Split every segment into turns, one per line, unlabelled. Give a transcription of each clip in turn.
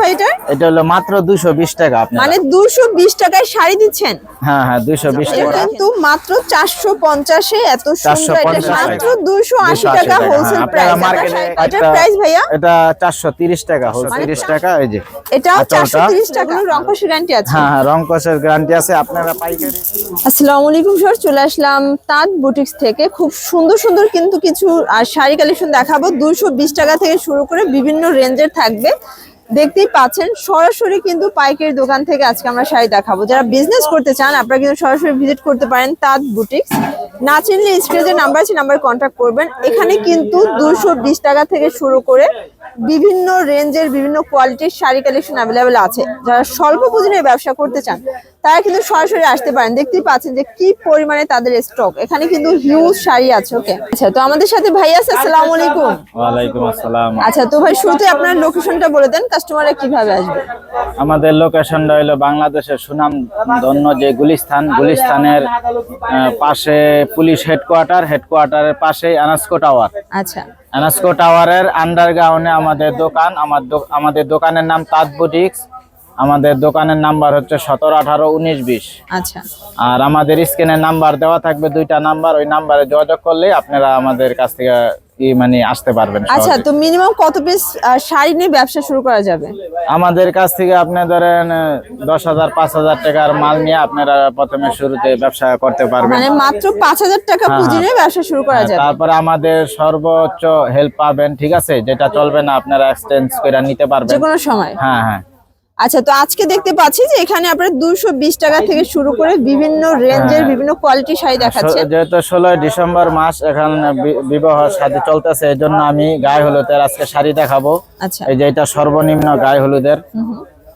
ভাই এটা
এটা হলো মাত্র দুশো বিশ টাকা আপনার।
মানে টাকায় শাড়ি দিচ্ছেন?
হ্যাঁ হ্যাঁ দুশো বিশ
এটা
টাকা।
কিন্তু মাত্র এত সুন্দর এটা। মাত্র আশি
280
টাকা হোলসেল প্রাইস
মার্কেটে
এটার প্রাইস ভাইয়া?
এটা চারশো তিরিশ টাকা হোলসেল তিরিশ টাকা। এই যে
এটাও
আঁচলটা।
চারশো তিরিশ টাকা। রংকশ গ্যারান্টি আছে।
হ্যাঁ হ্যাঁ গ্যারান্টি আছে। আপনারা পাইকারি
আসসালামু আলাইকুম স্যার চলে আসলাম তাঁত বুটিক্স থেকে। খুব সুন্দর সুন্দর কিন্তু কিছু শাড়ি কালেকশন দেখাবো। দুশো বিশ টাকা থেকে শুরু করে বিভিন্ন রেঞ্জের থাকবে। দেখতেই পাচ্ছেন, সরাসরি কিন্তু পাইকারি দোকান থেকে আজকে আমরা শাড়ি দেখাবো। যারা বিজনেস করতে চান, আপনারা কিন্তু সরাসরি ভিজিট করতে পারেন তাঁত বুটিক্স না চিনলে স্ক্রিনে যে নাম্বার আছে নাম্বারে কন্ট্যাক্ট করবেন। এখানে কিন্তু দুশো টাকা থেকে শুরু করে বিভিন্ন রেঞ্জের বিভিন্ন কোয়ালিটির শাড়ি কালেকশন অ্যাভেলেবেল আছে। যারা স্বল্প পুঁজি নিয়ে ব্যবসা করতে চান তারা কিন্তু সরাসরি আসতে পারেন। দেখতেই পাচ্ছেন যে কি পরিমাণে তাদের স্টক এখানে কিন্তু হিউজ শাড়ি আছে ওকে আচ্ছা তো আমাদের সাথে ভাই আছে আসসালামু আলাইকুম।
ওয়ালাইকুম আসসালাম।
আচ্ছা তো ভাই শুরুতে আপনার লোকেশনটা বলে দেন কাস্টমাররা কীভাবে আসবে?
আমাদের লোকেশনটা হলো বাংলাদেশের সুনাম ধন্য যে গুলিস্তান গুলিস্তানের পাশে পুলিশ হেডকোয়ার্টার হেডকোয়ার্টারের পাশে আনাসকো টাওয়ার
আচ্ছা।
আনাসকো টাওয়ারের আন্ডারগ্রাউন্ডে আমাদের দোকান। আমার আমাদের দোকানের নাম তাঁত বুটিক্স আমাদের দোকানের নাম্বার হচ্ছে সতেরো আঠারো উনিশ বিশ।
আচ্ছা।
আর আমাদের স্ক্রিনের নাম্বার দেওয়া থাকবে দুইটা নাম্বার ওই নাম্বারে যোগাযোগ করলে আপনারা আমাদের কাছ থেকে মানে আসতে পারবেন
আচ্ছা তো মিনিমাম কত পিস শাড়ি নিয়ে ব্যবসা শুরু করা যাবে?
আমাদের কাছ থেকে আপনি ধরেন দশ হাজার পাঁচ হাজার টাকার মাল নিয়ে আপনারা প্রথমে শুরুতে ব্যবসা করতে পারবেন।
মানে মাত্র পাঁচ হাজার টাকা
হ্যাঁ,
পুঁজি নিয়ে ব্যবসা শুরু করা
হ্যাঁ,
যাবে।
তারপরে আমাদের সর্বোচ্চ হেল্প পাবেন ঠিক আছে? যেটা চলবে না আপনারা এক্সচেঞ্জ করে নিতে
যে
পারবেন।
কোনো সময়।
হ্যাঁ হ্যাঁ।
আচ্ছা তো আজকে দেখতে পাচ্ছি যে এখানে আপনার দুশো বিশ টাকা থেকে শুরু করে বিভিন্ন রেঞ্জের। বিভিন্ন কোয়ালিটি শাড়ি দেখাচ্ছে।
যেহেতু ষোলোই ডিসেম্বর মাস এখানে বিবাহ সাথে চলতেছে এই জন্য আমি গায়ে হলুদের আজকে শাড়ি দেখাবো।
আচ্ছা।
এই যে এটা সর্বনিম্ন গায়ে হলুদের।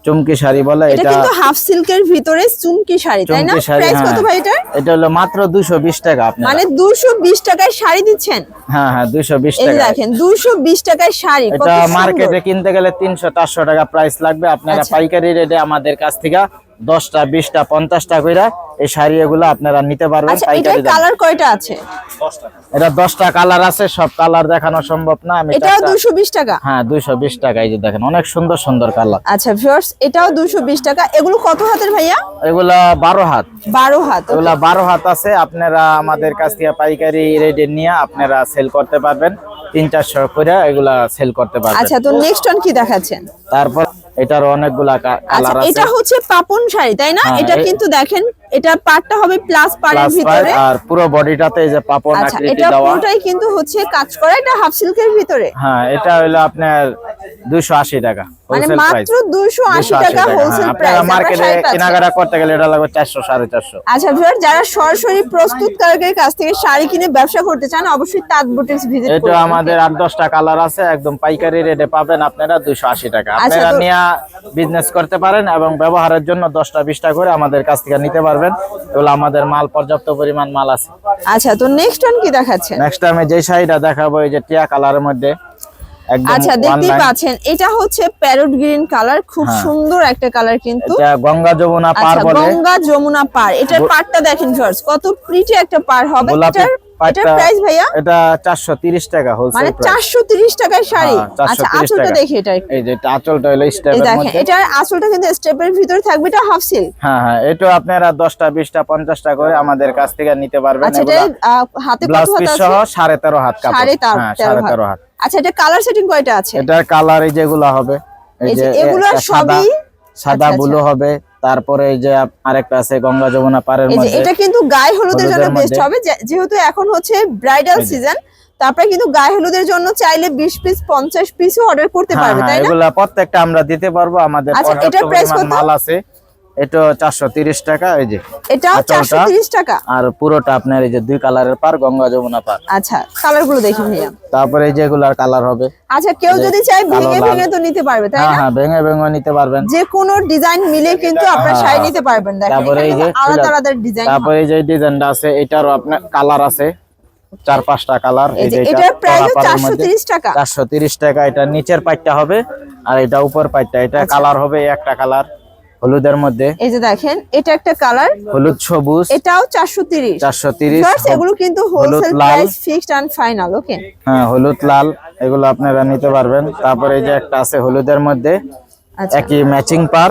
চুমকি শাড়ি বলে
এটা কিন্তু হাফ সিল্কের ভিতরে চুমকি শাড়ি তাই না? প্রাইস
হ্যাঁ।
কত ভাই এটা
এটা হলো মাত্র দুশো বিশ টাকা আপনি
মানে দুশো বিশ টাকায় শাড়ি দিচ্ছেন?
হ্যাঁ হ্যাঁ দুশো বিশ
এই
টাকা
দেখেন দুশো বিশ টাকায় শাড়ি
এটা মার্কেটে কিনতে গেলে 300 400 টাকা প্রাইস লাগবে। আপনারা
আচ্ছা।
পাইকারি রেটে আমাদের কাছ থেকে দশটা বিশটা পঞ্চাশটা কইরা এই শাড়ি এগুলো আপনারা নিতে পারবেন
আচ্ছা
পাইকারি
কালার কয়টা আছে?
এটা দশটা কালার আছে সব কালার দেখানো সম্ভব না আমি
এটাও দুশো বিশ টাকা?
হ্যাঁ দুইশো বিশ টাকা এই যে দেখেন অনেক সুন্দর সুন্দর কালার।
আচ্ছা ভিউয়ার্স এটাও দুশো বিশ টাকা। এগুলো কত হাতের ভাইয়া?
এগুলা বারো হাত।
বারো হাত।
এগুলা বারো হাত আছে আপনারা আমাদের কাছ থেকে পাইকারি রেটে নিয়ে আপনারা সেল করতে পারবেন। তিন চারশো করে এগুলা সেল করতে পারবেন।
আচ্ছা তো নেক্সট অন কি দেখাচ্ছেন?
তারপর এটার অনেকগুলা
আচ্ছা
কালার আছে।
এটা হচ্ছে পাপন শাড়ি তাই না?
হ্যাঁ,
এটা কিন্তু দেখেন এটা পাটটা হবে প্লাস পাড়ের ভিতরে।
আর পুরো বডিটাতে এই যে পাপন
আচ্ছা
দেওয়া
এটা পুরোটাই কিন্তু হচ্ছে কাজ করা এটা হাফ সিল্কের ভিতরে।
হ্যাঁ এটা হলো আপনার দুশো আশি টাকা
মানে
হোলসেল প্রাইস
মাত্র দুশো আশি টাকা হোলসেল প্রাইস
আপনারা মার্কেটে কেনাকাটা করতে গেলে এটা লাগবে চারশো সাড়ে চারশো।
আচ্ছা ভিউয়ার যারা সরাসরি প্রস্তুতকারকের কাছ থেকে শাড়ি কিনে ব্যবসা করতে চান অবশ্যই তাঁত বুটিক্স ভিজিট
এটা আমাদের আট দশটা কালার আছে একদম পাইকারি রেটে পাবেন আপনারা দুশো আশি টাকা।
আচ্ছা,
আপনারা বিজনেস করতে পারেন এবং ব্যবহারের জন্য দশটা বিশটা করে আমাদের কাছ থেকে নিতে পারবেন। আমাদের মাল পর্যাপ্ত পরিমাণ মাল আছে।
আচ্ছা তো নেক্সট কি দেখাচ্ছেন
নেক্সট যে শাড়িটা দেখাবো এই যে টিয়া কালারের মধ্যে।
আচ্ছা দেখতেই পাচ্ছেন এটা হচ্ছে প্যারট গ্রিন কালার খুব
হ্যাঁ।
সুন্দর একটা কালার কিন্তু।
গঙ্গা যমুনা পার
আচ্ছা
বলে।
গঙ্গা যমুনা পার। এটার পারটা দেখেন কত প্রিটি একটা পার হবে। এটার এটার প্রাইস ভাইয়া?
এটা চারশো তিরিশ টাকা
মানে
হোলসেল
টাকার শাড়ি?
হ্যাঁ, 430
আচ্ছা আঁচলটা
টাকা।
দেখি এটা
এই যে আঁচলটা হলো স্টেপের মধ্যে।
এটার আঁচলটা কিন্তু স্টেপের ভিতরে থাকবে এটা হাফ সিল্ক
হ্যাঁ হ্যাঁ এটা আপনারা দশটা বিশটা পঞ্চাশটা করে আমাদের কাছ থেকে নিতে পারবেন।
আচ্ছা এটা হাতে কত হাত আছে?
সহ সাড়ে তেরো হাত কাপড়।
হাত। আচ্ছা এটা কালার সেটিং কয়টা আছে?
এটার কালার এই যেগুলো হবে এই
যে এগুলো
সাদা
সবই
সাদা
আচ্ছা,
ব্লু হবে তারপরে যে আরেকটা আছে গঙ্গা যমুনা পারের মধ্যে
এটা কিন্তু গায়ে হলুদের জন্য বেস্ট হবে যেহেতু এখন হচ্ছে ব্রাইডাল সিজন তারপরে কিন্তু গায়ে হলুদের জন্য চাইলে বিশ পিস পঞ্চাশ পিসও অর্ডার করতে
হ্যাঁ
পারবে
হ্যাঁ
তাই না?
এগুলা প্রত্যেকটা আমরা দিতে পারব আমাদের
আচ্ছা?
মাল আছে। এটা চারশো তিরিশ টাকা এই যে। আঁচলটা।
চারশো তিরিশ টাকা?
আর পুরোটা আপনার এই যে দুই কালারের পার গঙ্গা যমুনা পার।
আচ্ছা দেখি ভাইয়া।
তারপরে এই কালার হবে।
আচ্ছা কেউ যদি চায়
কালো
ভেঙে ভেঙে তো নিতে পারবে তাই
হ্যাঁ
না?
হ্যাঁ ভেঙে ভেঙে নিতে পারবেন।
যে কোনো ডিজাইন মিলে কিন্তু আপনার
হ্যাঁ,
শাড়ি
হ্যাঁ।
নিতে পারবেন। দেখেন
তারপরে এই যে
আলাদা আলাদা ডিজাইন
তারপরে এই যে ডিজাইনটা আছে এটারও আপনার কালার আছে। চার পাঁচটা কালার
এই যে এটার প্রাইস চারশো তিরিশ টাকা।
চারশো তিরিশ টাকা এটা নিচের পাইটটা হবে আর এটা উপর পাইটটা এটা
আচ্ছা।
কালার হবে একটা কালার। হলুদের মধ্যে।
এই যে দেখেন এটা একটা কালার
হলুদ সবুজ।
এটাও চারশো তিরিশ।
চারশো তিরিশ।
এগুলো কিন্তু
হলুদ
wholesale
Lal.
Price fixed and final okay
হ্যাঁ হলুদ লাল এগুলো আপনারা নিতে পারবেন। তারপরে এই যে একটা আছে হলুদের মধ্যে।
আচ্ছা।
একই ম্যাচিং পার।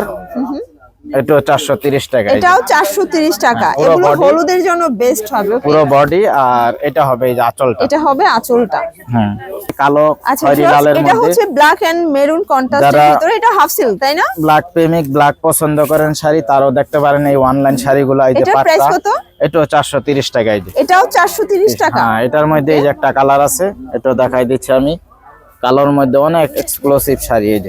এটা চারশো তিরিশ টাকা
এটাও চারশো তিরিশ টাকা।
হ্যাঁ,
এগুলো হলুদের জন্য বেস্ট হবে
পুরো বডি আর এটা হবে এই আঁচলটা।
এটা হবে আঁচলটা।
হুম কালো
আচ্ছা
খয়েরি লালের
এটা হচ্ছে ব্ল্যাক এন্ড মেরুন কন্ট্রাস্টের ভিতরে এটা হাফ সিল্ক তাই না?
ব্ল্যাক প্রেমিক ব্ল্যাক পছন্দ করেন শাড়ি তারও দেখতে পারেন এই অনলাইন শাড়িগুলো এই যে
এটার price
পাটটা
কত?
এটাও চারশো তিরিশ টাকা এই যে।
এটাও চারশো তিরিশ টাকা।
হ্যাঁ এটার মধ্যে এই যে একটা কালার আছে এটাও দেখাই দিচ্ছি আমি। কালোর মধ্যে অনেক এক্সক্লুসিভ শাড়ি এই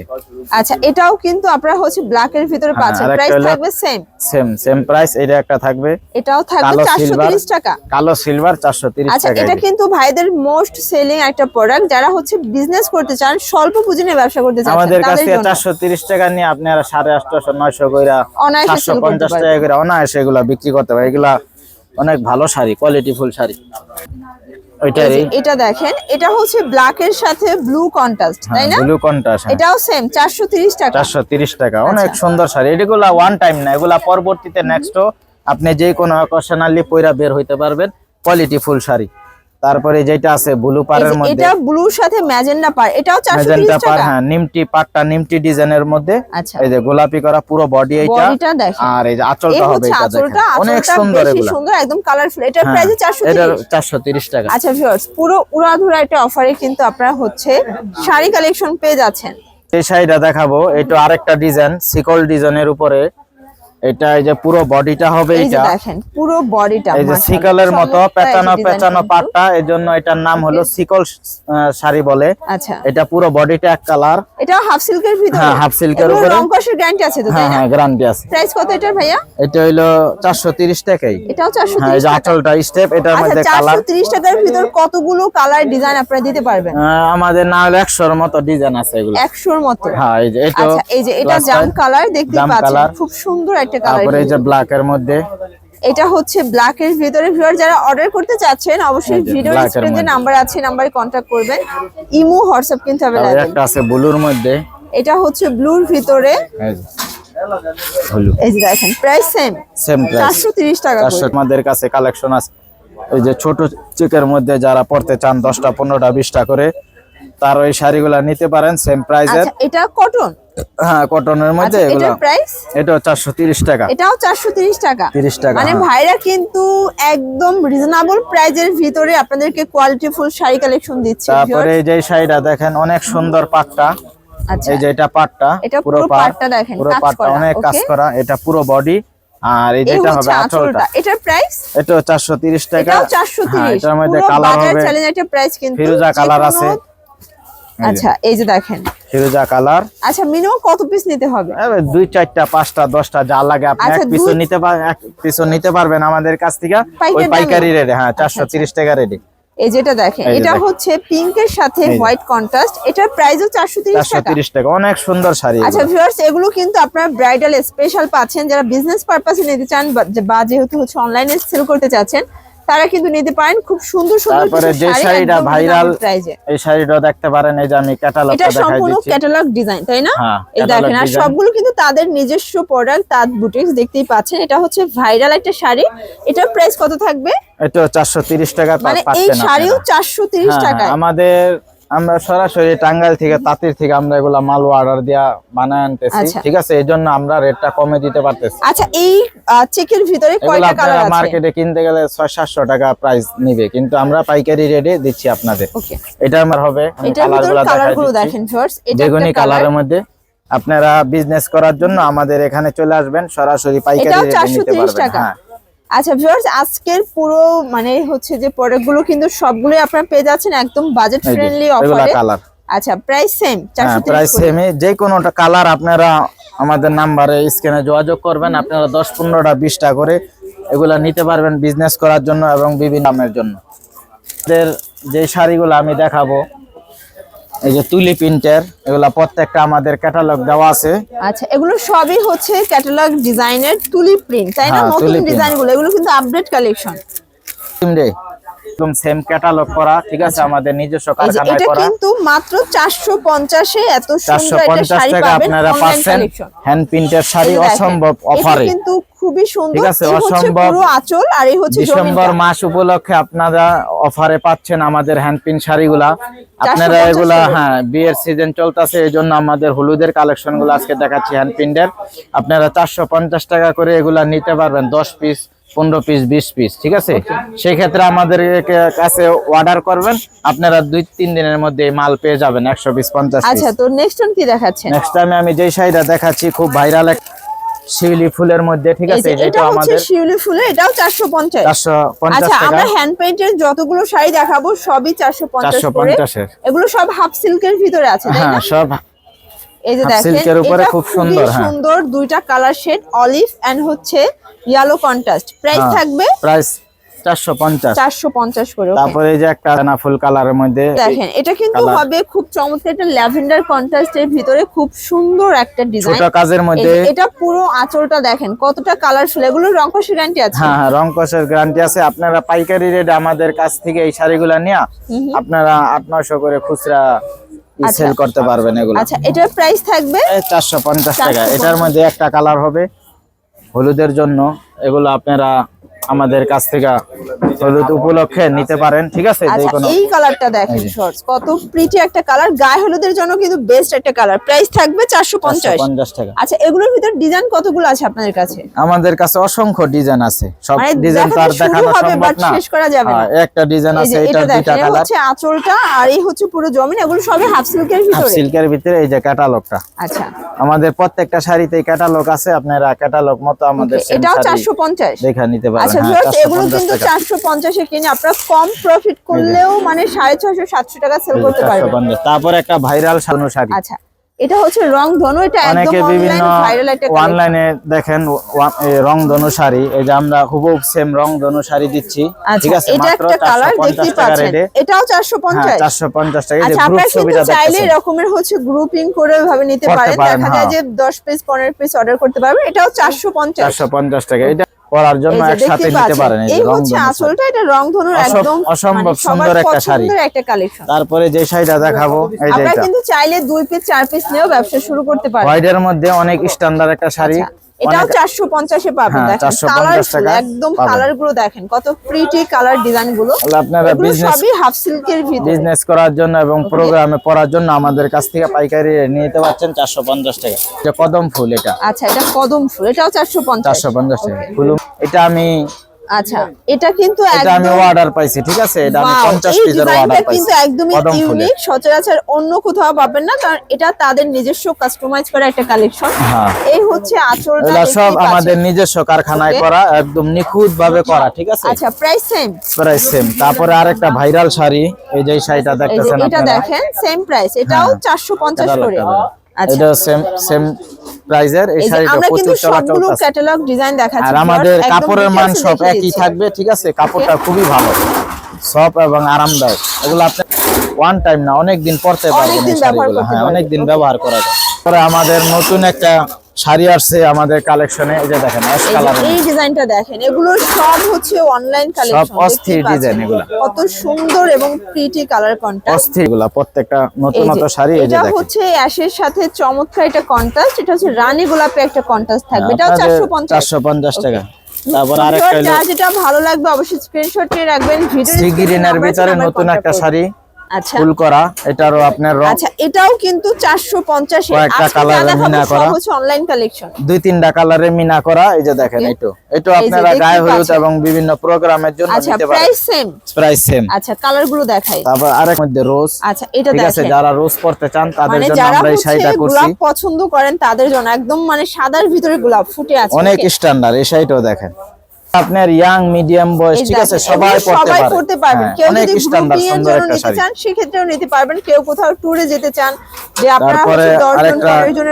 আচ্ছা এটাও কিন্তু আপনারা হচ্ছে ব্ল্যাক এর ভিতরে
হ্যাঁ,
পাচ্ছেন। প্রাইস থাকবে সেম
সেম সেম প্রাইস এটা একটা থাকবে।
এটাও থাকবে
কালো
চারশো
সিলভার
তিরিশ টাকা।
কালো সিলভার চারশো তিরিশ
আচ্ছা এটা কিন্তু ভাইদের মোস্ট সেলিং একটা প্রোডাক্ট যারা হচ্ছে বিজনেস করতে চান স্বল্প পুঁজি নিয়ে ব্যবসা করতে চান
আমাদের কাছে
তাদের
থেকে
জন্য।
চারশো তিরিশ টাকা নিয়ে আপনারা সাড়ে আটশো নয়শো কইরা
অনায়াসে
সাতশো
sell করতে
পঞ্চাশ
পারবেন।
টাকা করে অনায়াসে এগুলা বিক্রি করতে পারে এগুলা অনেক ভালো শাড়ি কোয়ালিটি ফুল শাড়ি।
এটা দেখেন এটা হচ্ছে ব্ল্যাক এর সাথে ব্লু কন্ট্রাস্ট তাই না?
ব্লু কন্ট্রাস্ট
এটাও সেম চারশো তিরিশ টাকা।
চারশো তিরিশ টাকা অনেক
আচ্ছা।
সুন্দর শাড়ি। এগুলা ওয়ান টাইম না এগুলা পরবর্তীতে নেক্সটও আপনি যে কোনো অকেশনালি পয়রা বের হইতে পারবেন। Quality full sari. তারপরে যেটা আছে ব্লু পাড়ের মধ্যে।
এটা ব্লুর সাথে ম্যাজেন্ডা পার এটাও চারশো
মেজেন্টা
তিরিশ
পার
টাকা
হ্যাঁ নিমটি পাটটা নিমটি ডিজাইনের মধ্যে।
আচ্ছা।
এই যে গোলাপি করা পুরো বডি
দেখেন।
আর এই যে আঁচলটা হবে এটা
আঁচলটা
অনেক সুন্দর এগুলা।
সুন্দর একদম কালারফুল এটার প্রাইস চারশো
এটা
তিরিশ
চারশো তিরিশ টাকা।
আচ্ছা ভিউয়ার্স পুরো উড়াধুরা একটা অফারে কিন্তু আপনারা হচ্ছে শাড়ি কালেকশন পেয়ে যাচ্ছেন।
এই শাড়িটা দেখাবো এটা আরেকটা ডিজাইন সিকল ডিজাইনের উপরে। এটা এই যে পুরো বডিটা হবে এটা
দেখেন পুরো বডিটা
এই যে সিকলের মতো পেঁচানো পেঁচানো পাটটা এই জন্য এটার নাম হলো সিকল শাড়ি বলে।
আচ্ছা।
এটা পুরো বডিটা এক কালার।
এটা হাফ সিল্কের ভিতরে?
হ্যাঁ, এর
এগুলো
উপরে।
রং কষের গ্যারান্টি আছে তো তাই
হ্যাঁ
না?
হ্যাঁ গ্যারান্টি আছে।
প্রাইস কত এটার ভাইয়া?
এটা চারশো তিরিশ টাকাই।
এটাও চারশো
হ্যাঁ এই যে আঁচলটা স্টেপ এটার
আচ্ছা
মধ্যে কালার
তিরিশ টাকার ভিতর কতগুলো কালার ডিজাইন আপনারা দিতে পারবেন?
আমাদের না হলে একশোর মতো ডিজাইন আছে এগুলো।
একশোর মতো।
হ্যাঁ এই যে এটা
আচ্ছা এই যে এটা জাম কালার দেখতে পাচ্ছেন। খুব সুন্দর একটা কালার
তারপরে এই যে ব্ল্যাক এর মধ্যে।
এটা হচ্ছে ব্ল্যাক এর ভিতরে। ভিউয়ার যারা অর্ডার করতে চাচ্ছেন অবশ্যই ভিডিও স্ক্রিনে নাম্বার আছে নাম্বারে কন্ট্যাক্ট করবেন। ইমো হোয়াটসঅ্যাপ কিন্তু অ্যাভেলেবল
একটা আছে ব্লুর মধ্যে।
এটা হচ্ছে ব্লুর ভিতরে।
এই যে
দেখেন প্রাইস সেম
সেম প্রাইস
চারশো তিরিশ টাকা
চারশো
করে
আমাদের কাছে কালেকশন আছে। এই যে ছোট চেকের মধ্যে যারা পড়তে চান দশটা পনেরোটা বিশটা করে তার ওই শাড়িগুলা নিতে পারেন সেম প্রাইসের
আচ্ছা এটা কটন
হ্যাঁ কটনের মধ্যে
আচ্ছা
এগুলো।
প্রাইস
এটাও চারশো তিরিশ টাকা।
এটাও চারশো তিরিশ টাকা।
তিরিশ টাকা
মানে
হ্যাঁ।
ভাইরা কিন্তু একদম রিজনেবল প্রাইজের ভিতরে আপনাদেরকে কোয়ালিটি ফুল শাড়ি কালেকশন দিচ্ছে
তারপরে এই যে শাড়িটা দেখেন অনেক সুন্দর পাটটা।
আচ্ছা।
এই যে এটা পাটটা
এটা
পুরো
পুরো
পাট
পাটটা দেখেন,
পুরো পাটটা অনেক কাজ করা এটা পুরো বডি আর এই যেটা হবে আঁচলটা।
আঁচলটা। এটার প্রাইস
এটা চারশো তিরিশ টাকা।
এটাও চারশো
হ্যাঁ
তিরিশ
এটার মধ্যে কালার হবে
চ্যালেঞ্জ একটা প্রাইস কিন্তু
ফিরোজা কালার আছে।
আচ্ছা এই যে দেখেন।
ফিরোজা কালার।
আচ্ছা মিনিমাম কত পিস নিতে হবে?
দুই চারটা পাঁচটা দশটা যা লাগে আপনি
আচ্ছা,
এক
দুই-
নিতে পার- এক পিছু নিতে পারবেন আমাদের কাছ থেকে। ওই পাইকারি রেটে হ্যাঁ চারশো তিরিশ টাকা রেটে
এই যেটা দেখেন এটা। হচ্ছে পিঙ্কের সাথে হোয়াইট কন্ট্রাস্ট এটার প্রাইসও চারশো তিরিশ
চারশো
টাকা।
তিরিশ টাকা অনেক সুন্দর শাড়ি
আচ্ছা। ভিউয়ার্স এগুলো কিন্তু আপনারা ব্রাইডাল স্পেশাল পাচ্ছেন। যারা বিজনেস পারপাসে নিতে চান বা- বা যেহেতু হচ্ছে অনলাইনে সেল করতে চাচ্ছেন তারা কিন্তু নিতে পারেন। খুব সুন্দর সুন্দর
তারপরে যে শাড়িটা ভাইরাল এই শাড়িটা দেখতে পারেন এই যে আমি ক্যাটালগটা
এটা সম্পূর্ণ ক্যাটালগ ডিজাইন তাই না?
হ্যাঁ,
এই দেখেন আর সবগুলো কিন্তু তাদের নিজস্ব প্রোডাক্ট তাঁত বুটিক্স দেখতেই পাচ্ছেন। এটা হচ্ছে ভাইরাল একটা শাড়ি। এটা প্রাইস কত থাকবে?
এটা চারশো তিরিশ টাকা পাচ্ছেন
মানে এই শাড়িও
আপনারা।
চারশো তিরিশ
হ্যাঁ, হ্যাঁ, আমাদের আমরা সরাসরি টাঙ্গাইল থেকে তাঁতির থেকে আমরা এগুলা মাল অর্ডার দিয়া বানায় আনতেছি।
আচ্ছা।
ঠিক আছে এই জন্য আমরা রেটটা কমে দিতে পারতেছি।
আচ্ছা এই চেকের ভিতরে কয়টা কালার আছে?
মার্কেটে কিনতে গেলে ছয় সাতশো টাকা প্রাইস নিবে। কিন্তু আমরা পাইকারি রেটে দিচ্ছি আপনাদের।
ওকে।
এটা আমার হবে কালারগুলো কালারগুলো
দেখেন ভিউয়ার্স এটা
বেগুনি কালারের মধ্যে আপনারা বিজনেস করার জন্য আমাদের এখানে চলে আসবেন সরাসরি পাইকারি রেটে নিতে পারবেন।
টাকা।
হ্যাঁ।
আচ্ছা ভিউয়ার্স আজকের পুরো মানে হচ্ছে যে প্রোডাক্টগুলো কিন্তু সবগুলোই আপনারা পেয়ে যাচ্ছেন একদম বাজেট ফ্রেন্ডলি অফারে আচ্ছা প্রাইস সেম
প্রাইস সেমই যে কোনোটা কালার আপনারা আমাদের নাম্বারে স্ক্রিনে যোগাযোগ করবেন আপনারা দশ পনেরোটা বিশটা করে এগুলা নিতে পারবেন বিজনেস করার জন্য এবং বিভিন্ন দামের জন্য। আমাদের যে শাড়িগুলো আমি দেখাবো এই যে তুলি প্রিন্টের এগুলা প্রত্যেকটা আমাদের ক্যাটালগ দেওয়া আছে।
আচ্ছা এগুলো সবই হচ্ছে ক্যাটালগ ডিজাইনের তুলি প্রিন্ট তাই না?
হ্যাঁ,
নতুন
তুলি print।
ডিজাইনগুলো এগুলো কিন্তু আপডেট কালেকশন
একদম সেম ক্যাটালগ করা ঠিক আছে? আমাদের নিজস্ব কারখানায়
এটা কিন্তু মাত্র চারশো পঞ্চাশে এত সুন্দর একটা শাড়ি পাবেন
আপনারা পাচ্ছেন হ্যান্ড প্রিন্টের শাড়ি অসম্ভব অফারে
কিন্তু খুবই সুন্দর। পুরো আঁচল আর এই হচ্ছে
ডিসেম্বর মাস উপলক্ষে আপনারা অফারে পাচ্ছেন আমাদের হ্যান্ডপিন শাড়িগুলা। আপনারা এগুলা হ্যাঁ বিয়ের সিজন চলতেছে এই জন্য আমাদের হলুদের কালেকশনগুলো আজকে দেখাচ্ছি হ্যান্ডপিনের আপনারা চারশো পঞ্চাশ টাকা করে এগুলা নিতে পারবেন দশ পিস পনেরো পিস বিশ পিস ঠিক আছে? সেই ক্ষেত্রে আমাদের কাছে অর্ডার করবেন আপনারা দুই তিন দিনের মধ্যে মাল পেয়ে যাবেন একশো পিস পঞ্চাশ
আচ্ছা তো নেক্সট কি দেখাচ্ছেন?
নেক্সট টাইমে আমি যেই শাড়িটা দেখাচ্ছি খুব ভাইরাল এক শিউলি ফুলের মধ্যে ঠিক আছে?
এটা হচ্ছে
আমাদের
শিউলি ফুলে এটাও চারশো পঞ্চাশ।
চারশো পঞ্চাশ
আচ্ছা আমরা হ্যান্ড পেইন্টের যতগুলো শাড়ি দেখাবো সবই চারশো পঞ্চাশ
চারশো
করে এগুলো সব হাফ সিল্কের ভিতরে আছে তাই
হ্যাঁ
না?
সব
এই যে দেখেন
সিল্কের উপরে খুব সুন্দর, হ্যাঁ।
সুন্দর দুইটা কালার শেড অলিভ এন্ড হচ্ছে ইয়েলো কন্ট্রাস্ট প্রাইস। থাকবে
প্রাইস চারশো পঞ্চাশ।
চারশো পঞ্চাশ করে
তারপরে এই যে একটা ফুল কালারের মধ্যে
দেখেন এটা কিন্তু হবে খুব চমৎকার একটা ল্যাভেন্ডার কন্ট্রাস্টের ভিতরে খুব সুন্দর একটা
ছোট কাজের মধ্যে।
এটা পুরো আঁচলটা দেখেন কতটা কালারফুল এগুলো রংকশ গ্যারান্টি আছে?
হ্যাঁ হ্যাঁ রং কষের গ্যারান্টি আছে। আপনারা পাইকারি রেট আমাদের কাছ থেকে এই শাড়িগুলা নিয়ে আপনারা আট নয়শো করে খুচরা
আচ্ছা।
সেল করতে পারবেন এগুলো।
আচ্ছা এটার প্রাইস থাকবে?
চারশো পঞ্চাশ টাকা। এটার মধ্যে একটা কালার হবে হলুদের জন্য। এগুলো আপনারা আমাদের কাছ থেকে হলুদ উপলক্ষে নিতে পারেন ঠিক আছে?
আচ্ছা এই কালারটা দেখেন শর্টস কত প্রিটি একটা কালার। গায়ে হলুদের জন্য কিন্তু বেস্ট একটা কালার। প্রাইস থাকবে চারশো পঞ্চাশ।
পঞ্চাশ টাকা।
আচ্ছা এগুলোর ভিতর ডিজাইন কতগুলো আছে আপনাদের কাছে?
আমাদের কাছে অসংখ্য ডিজাইন আছে। সব
মানে
ডিজাইন তো আর দেখানো সম্ভব না।
শেষ করা যাবে না।
হ্যাঁ, একটা ডিজাইন আছে
এটা
দুইটা কালার
হচ্ছে আঁচলটা আর এই হচ্ছে পুরো জমিন এগুলো সবই হাফ সিল্কের ভিতরে?
হাফ সিল্কের ভিতরে এই যে ক্যাটালগটা
আচ্ছা।
আমাদের প্রত্যেকটা শাড়িতে ক্যাটালগ আছে আপনারা ক্যাটালগ মতো আমাদের
এটাও
শাড়ি
চারশো পঞ্চাশ।
দেখা নিতে পারেন
আচ্ছা
হ্যাঁ,
ভিউয়ার্স এগুলো কিন্তু
টাকা।
চারশো কিনে আপনারা কম প্রফিট করলেও মানে সাড়ে ছশো সাতশো টাকা সেল করতে পারবেন।
তারপর একটা ভাইরাল শানু শাড়ি।
আচ্ছা এটা হচ্ছে রং ধনু এটা একদম অনলাইন ভাইরাল একটা
অনলাইনে দেখেন রং ধনু শাড়ি। এই যে আমরা হুবহু সেম রং ধনু শাড়ি দিচ্ছি। ঠিক
আচ্ছা
আছে
এটা একটা কালার
450
পাচ্ছেন। এটাও চারশো
হ্যাঁ 450 টাকা। এই
আচ্ছা
গ্রুপ
আপনারা
ছবিটা
চাইলে
দেখতেছেন
হচ্ছে গ্রুপিং করে ভাবে নিতে পারেন।
পারেন,
দেখা যায়
হ্যাঁ।
যে দশ পিস পনেরো পিস অর্ডার করতে পারবেন। এটাও চারশো পঞ্চাশ।
450 টাকা। এটা পরার জন্য একসাথে নিতে পারেন এই
হচ্ছে আসলটা এটা রং ধনুর একদম
অসম্ভব
মানে
সুন্দর একটা শাড়ি।
একটা কালেকশন।
তারপরে যে শাড়িটা দেখাবো এই যে এটা
কিন্তু চাইলে দুই পিস চার পিস নিয়েও ব্যবসা শুরু করতে পারেন।
হোয়াইটের মধ্যে অনেক স্ট্যান্ডার্ড একটা শাড়ি।
আচ্ছা, এটাও
অনেক-
চারশো পঞ্চাশে পাবেন
হ্যাঁ,
দেখেন।
450 টাকা
একদম কালারগুলো দেখেন। কত প্রিটি কালার
ডিজাইনগুলো। আপনারা বিজনেস
সবই হাফ সিল্কের ভিতরে।
বিজনেস করার জন্য এবং প্রোগ্রামে পড়ার জন্য আমাদের কাছ থেকে পাইকারি নিতে চারশো পঞ্চাশ টাকা। এটা কদম ফুল এটা।
আচ্ছা এটা কদম ফুল এটাও চারশো পঞ্চাশ।
চারশো পঞ্চাশ টাকা। ফুল এটা আমি
আচ্ছা এটা কিন্তু
এটা আমি অর্ডার পাইছি ঠিক আছে? এটা আমি
Wow,
পঞ্চাশ
এই
পিসের
ডিজাইনটা
অর্ডার
কিন্তু একদমই ইউনিক সচরাচর অন্য কোথাও পাবেন না কারণ এটা তাদের নিজস্ব কাস্টমাইজ করা একটা কালেকশন
হ্যাঁ।
এই হচ্ছে আঁচলটা
এটা সব আমাদের নিজস্ব কারখানায় করা একদম নিখুঁত ভাবে করা ঠিক আছে?
আচ্ছা প্রাইস সেম
প্রাইস সেম তারপরে আরেকটা ভাইরাল শাড়ি এই যে শাড়িটা দেখতেছেন
এটা দেখেন সেম প্রাইস এটাও
হ্যাঁ।
চারশো পঞ্চাশ
এটা
করে।
এটা সেম সেম প্রাইজের এই শাড়িটা প্রচুর চলাচল আছে।
ক্যাটালগ ডিজাইন দেখাচ্ছি
আর আমাদের কাপড়ের মান সব একই থাকবে ঠিক আছে? কাপড়টা খুবই ভালো। সফট এবং আরামদায়ক। এগুলো আপনি ওয়ান টাইম না অনেক দিন পরতে পারবেন হ্যাঁ। অনেক দিন ব্যবহার করা যায়। পরে আমাদের নতুন একটা শাড়ি আসছে আমাদের কালেকশনে এই যে দেখেন অ্যাশ
এই এই ডিজাইনটা দেখেন এগুলো সব হচ্ছে অনলাইন কালেকশন
অস্থির design এগুলা।
কত সুন্দর এবং প্রিটি কালার কন্ট্রাস্ট
অস্থির এগুলা প্রত্যেকটা নতুন
এই
নতুন শাড়ি এই যে
এটা হচ্ছে অ্যাশের সাথে চমৎকার একটা কন্ট্রাস্ট এটা হচ্ছে রানী গোলাপে একটা কন্ট্রাস্ট থাকবে। পঞ্চাশ।
চারশো পঞ্চাশ টাকা। তারপর আরেকটা
যেটা ভালো লাগবে অবশ্যই স্ক্রিনশট নিয়ে রাখবেন ভিডিও
সি ভিতরে নতুন একটা শাড়ি।
আচ্ছা।
ফুল করা এটারও আপনার রং।
আচ্ছা এটাও কিন্তু চারশো পঞ্চাশে
কয়েকটা colour এ মিনা করা।
হচ্ছে অনলাইন কালেকশন
দুই তিনটা কালারে মিনা করা এই যে দেখেন এটা। আপনারা গায়ে হলুদ এবং বিভিন্ন প্রোগ্রামের জন্য
আচ্ছা
নিতে পারেন।
প্রাইস সেম
প্রাইস সেম
আচ্ছা কালারগুলো দেখাই।
তারপর আরেক মধ্যে রোজ
আচ্ছা এটা
ঠিক আছে যারা রোজ করতে চান তাদের
মানে
জন্য আমরা এই শাড়িটা করছি।
গোলাপ পছন্দ করেন তাদের জন্য একদম মানে সাদার ভিতরে গোলাপ ফুটে আছে
অনেক স্ট্যান্ডার্ড এই শাড়িটাও দেখেন। আপনার ইয়াং মিডিয়াম বয়স ঠিক আছে? সবাই পড়তে
সবাই পড়তে পারবেন।
হ্যাঁ,
কেউ যদি
স্ট্যান্ডার্ড সুন্দর একটা শাড়ি।
চান সেক্ষেত্রেও নিতে পারবেন। কেউ কোথাও ট্যুরে যেতে চান যে আপনারা
আরেকটা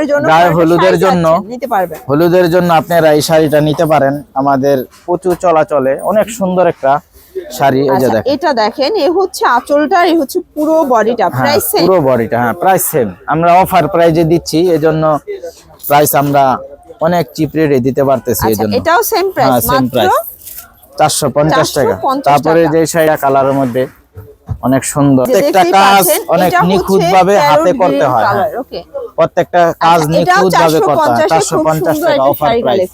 জন্য
গায়ে হলুদের জন্য।
নিতে পারবেন।
হলুদের জন্য আপনারা এই শাড়িটা নিতে পারেন। আমাদের প্রচুর চলাচলে অনেক সুন্দর একটা শাড়ি এই যে
আচ্ছা
দেখেন।
এটা দেখেন এ হচ্ছে আঁচলটা আর এ হচ্ছে পুরো বডিটা প্রাইস সেম
পুরো বডিটা হ্যাঁ প্রাইস সেম আমরা অফার প্রাইজে দিচ্ছি এজন্য প্রাইস আমরা অনেক চিপ রেটে দিতে পারতেছি
আচ্ছা
জন্য
এটাও সেম
হ্যাঁ
প্রাইস
সেম
মাত্র
প্রাইস চারশো পঞ্চাশ টাকা। তারপরে। যে শাড়িটা কালারের মধ্যে অনেক সুন্দর। প্রত্যেকটা কাজ অনেক নিখুঁত ভাবে হাতে করতে হয়। হ্যাঁ। প্রত্যেকটা কাজ নিখুঁত ভাবে করতে হয়।
450
চারশো পঞ্চাশ টাকা অফার প্রাইস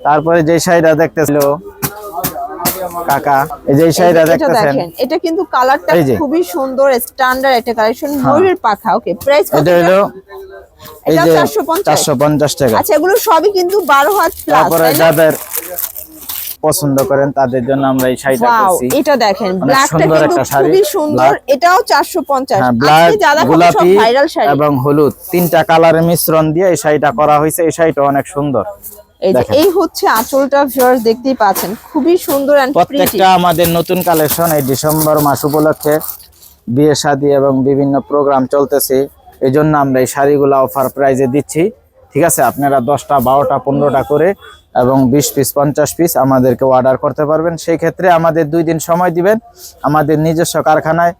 তারপরে যে শাড়িটা দেখতেছিল কাকা এই যে শাড়িটা
এটা
দেখতেছেন?
দেখেন এটা কিন্তু কালারটা।
হ্যাঁ।
খুবই সুন্দর স্ট্যান্ডার্ড একটা কালেকশন ময়ূরের পাখা ওকে প্রাইস কত
এটা হলো এই যে
450
চারশো পঞ্চাশ টাকা।
আচ্ছা এগুলো সবই কিন্তু বারো হাত প্লাস
তারপরে যাদের পছন্দ করেন তাদের জন্য আমরা এই শাড়িটা
ওয়াও
করছি।
এটা দেখেন ব্ল্যাকটা কিন্তু
শাড়ি,
খুবই সুন্দর এটাও 450
হ্যাঁ
আজকে
ব্ল্যাক
যা
গোলাপি
ভাইরাল শাড়ি
এবং হলুদ তিনটা কালারের মিশ্রণ দিয়ে এই শাড়িটা করা হয়েছে। এই শাড়িটা অনেক সুন্দর।
এই যে এই হচ্ছে আঁচলটা ভিউয়ার্স দেখতেই পাচ্ছেন। খুবই সুন্দর এন্ড প্রিটি
প্রত্যেকটা আমাদের নতুন কালেকশন এই ডিসেম্বর মাস উপলক্ষে বিয়ে শাদী এবং বিভিন্ন প্রোগ্রাম চলতেছে। এই জন্য আমরা এই শাড়িগুলো অফার প্রাইজে দিচ্ছি। ঠিক আছে আপনারা দশটা বারোটা পনেরোটা করে এবং বিশ পিস পঞ্চাশ পিস আমাদেরকে অর্ডার করতে পারবেন। সেই ক্ষেত্রে আমাদের দুই দিন সময় দিবেন। আমাদের নিজস্ব কারখানায়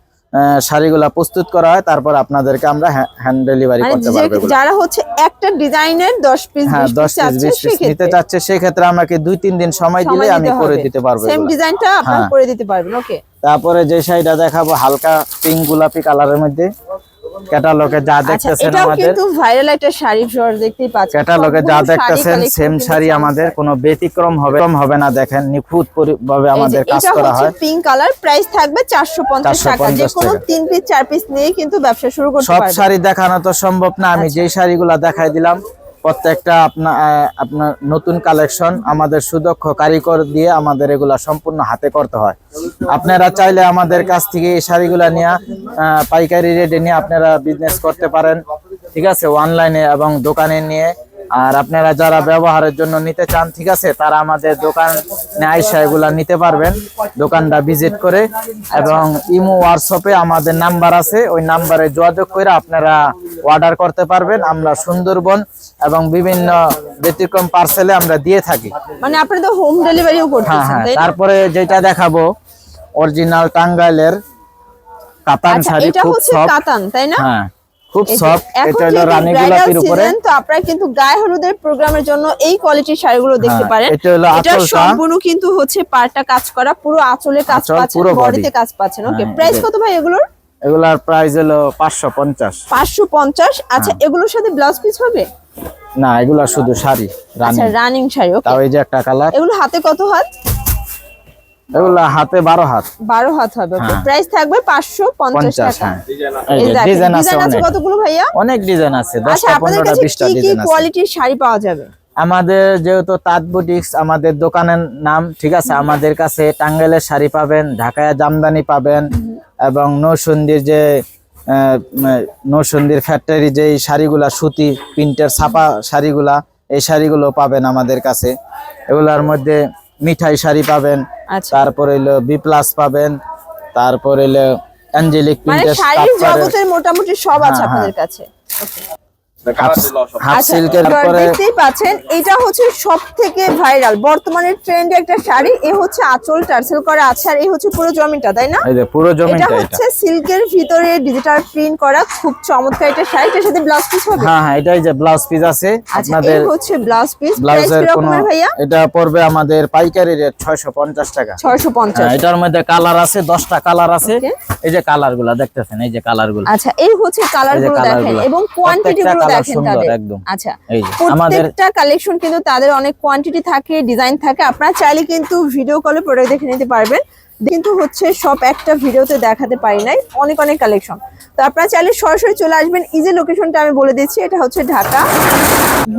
শাড়িগুলা প্রস্তুত করা হয় তারপর আপনাদেরকে আমরা হ্যান্ড ডেলিভারি
মানে
করতে
যে-
পারব
যারা হচ্ছে একটা ডিজাইনের 10 পিস
হ্যাঁ
20
দশ
পিস
পিস বিশ পিস নিতে চাচ্ছে সেই ক্ষেত্রে আমাকে দুই তিন দিন সময় দিলে আমি করে দিতে পারব
সেম ডিজাইনটা আপনারা
হ্যাঁ।
করে দিতে পারবেন ওকে
তারপরে যে শাড়িটা দেখাবো হালকা পিঙ্ক গোলাপি কালারের মধ্যে। ক্যাটালগে যা
আচ্ছা
দেখতেছেন আমাদের
কিন্তু ভাইরাল একটা শাড়ি দেখতেই পাচ্ছেন।
ক্যাটালগে যা দেখতেছেন সেম শাড়ি আমাদের কোনো ব্যতিক্রম হবে কম হবে না দেখেন নিখুঁত ভাবে আমাদের কাজ করা হয়।
পিঙ্ক কালার প্রাইস থাকবে 450 টাকা।
450
যে কোনো পিস চার পিস নিয়ে কিন্তু ব্যবসা শুরু করতে
সব শাড়ি দেখানো তো সম্ভব না আমি
আচ্ছা।
যেই শাড়িগুলা দেখাই দিলাম প্রত্যেকটা আপনার আপনার নতুন কালেকশন আমাদের সুদক্ষ কারিগর দিয়ে আমাদের এগুলা সম্পূর্ণ হাতে করতে হয়। আপনারা চাইলে আমাদের কাছ থেকে এই শাড়িগুলা নিয়ে পাইকারি রেটে নিয়ে আপনারা বিজনেস করতে পারেন। ঠিক আছে? অনলাইনে এবং দোকানে নিয়ে আর আপনারা যারা ব্যবহারের জন্য নিতে চান ঠিক আছে তারা আমাদের দোকানে আইসা এগুলা নিতে পারবেন। দোকানটা ভিজিট করে। এবং ইমো হোয়াটসঅ্যাপে আমাদের নাম্বার আছে। ওই নাম্বারে যোগাযোগ করে আপনারা অর্ডার করতে পারবেন। আমরা সুন্দরবন এবং বিভিন্ন ব্যতিক্রম পার্সেলে আমরা দিয়ে থাকি।
মানে আপনারা তো হোম ডেলিভারিও
হ্যাঁ
করতেছেন
হ্যাঁ
তাই
তারপরে যেটা দেখাবো অরিজিনাল টাঙ্গাইলের কাতান
আচ্ছা
শাড়ি
এটা
খুব
হচ্ছে
সফট
কাতান তাই না?
হ্যাঁ। খুব সফট এটা হলো
যেহেতু
রানী গোলাপির উপরে।
তো আপনারা কিন্তু গায়ে হলুদের প্রোগ্রামের জন্য এই কোয়ালিটির শাড়িগুলো দেখতে
হ্যাঁ,
পারেন।
এটা হলো আঁচলটা।
সম্পূর্ণ কিন্তু হচ্ছে পাড়টা কাজ করা পুরো আঁচলে কাজ পাচ্ছেন বডিতে কাজ পাচ্ছেন। ওকে প্রাইস কত ভাই এগুলোর?
এগুলার প্রাইস হলো পাঁচশো পঞ্চাশ।
পাঁচশো পঞ্চাশ। আচ্ছা
হ্যাঁ।
এগুলোর সাথে ব্লাউজ পিস হবে?
না এগুলা শুধু শাড়ি রানী
আচ্ছা রানিং শাড়ি ওকে
তাও এই যে একটা কালার
এগুলো হাতে কত হাত?
এগুলা হাতে বারো হাত।
বারো হাত হবে। ওকে
হ্যাঁ।
প্রাইস থাকবে পাঁচশো পঞ্চাশ
পঞ্চাশ
টাকা।
হ্যাঁ। ডিজাইন আছে।
ডিজাইন আছে
অনেক।
কতগুলো ভাইয়া?
অনেক ডিজাইন আছে
আচ্ছা
দশটা
আপনাদের
পনেরোটা
কাছে
বিশটা
কি কি
ডিজাইন আছে।
কোয়ালিটির শাড়ি পাওয়া যাবে?
আমাদের যেহেতু তাঁত বুটিক্স আমাদের দোকানের নাম ঠিক আছে? আমাদের কাছে টাঙ্গাইলের শাড়ি পাবেন ঢাকায় জামদানি পাবেন এবং নৌসন্দির যে নৌসন্দির ফ্যাক্টরি যে শাড়িগুলা সুতি প্রিন্টের ছাপা শাড়িগুলা এই শাড়িগুলো পাবেন আমাদের কাছে। এগুলার মধ্যে মিঠাই শাড়ি পাবেন
আচ্ছা।
তারপর হইল বি প্লাস পাবেন তারপর হইল অ্যাঞ্জেলিক
মানে
প্রিন্টের
মোটামুটি সব আছে
হ্যাঁ,
আপনাদের কাছে। আচ্ছা
সিল্কের
এবার
পরে
দেখতেই পাচ্ছেন এটা হচ্ছে সব থেকে ভাইরাল। বর্তমানে ট্রেন্ডে একটা শাড়ি এ হচ্ছে আঁচল টার্সেল করা আছে আর এই হচ্ছে পুরো জমিটা তাই না?
পুরো
এটা হচ্ছে সিল্কের ভিতরে ডিজিটাল প্রিন্ট করা খুব চমৎকার একটা শাড়ি। এটার সাথে ব্লাউজ পিস হবে?
হ্যাঁ হ্যাঁ এটাই যে ব্লাউজ পিস আছে।
আচ্ছা
আপনাদের
হচ্ছে ব্লাউজ পিস
ব্লাউজের
কি
কোনো
রকমের ভাইয়া?
এটা পড়বে আমাদের পাইকারি রেট ছয়শো পঞ্চাশ টাকা।
650
হ্যাঁ, এটার মধ্যে কালার আছে দশটা কালার আছে। এই যে কালারগুলা দেখতেছেন এই যে কালারগুলা।
আচ্ছা এই হচ্ছে কালার
এই যে
গুলো
colour দেখেনগুলো।
এবং কোয়ান্টিটি তাদের।
একদম।
আচ্ছা প্রত্যেকটা কালেকশন কিন্তু তাদের অনেক কোয়ান্টিটি থাকে ডিজাইন থাকে। আপনারা চাইলে কিন্তু ভিডিও কলে প্রোডাক্ট দেখে নিতে পারবেন। কিন্তু হচ্ছে সব একটা ভিডিওতে দেখাতে পারি নাই অনেক অনেক কালেকশন তো আপনারা চাইলে সরাসরি চলে আসবেন। ইজি লোকেশনটা আমি বলে দিচ্ছি এটা হচ্ছে ঢাকা।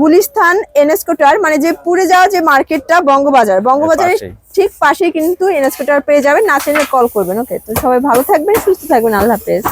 গুলিস্তান এনএসকোটার মানে যে পুড়ে যাওয়া যে মার্কেটটা বঙ্গবাজার। বঙ্গবাজারের ঠিক পাশেই কিন্তু এনএসকোটার পেয়ে যাবেন। না চাইলে কল করবেন ওকে তো সবাই ভালো থাকবেন সুস্থ থাকবেন। আল্লাহ হাফেজ।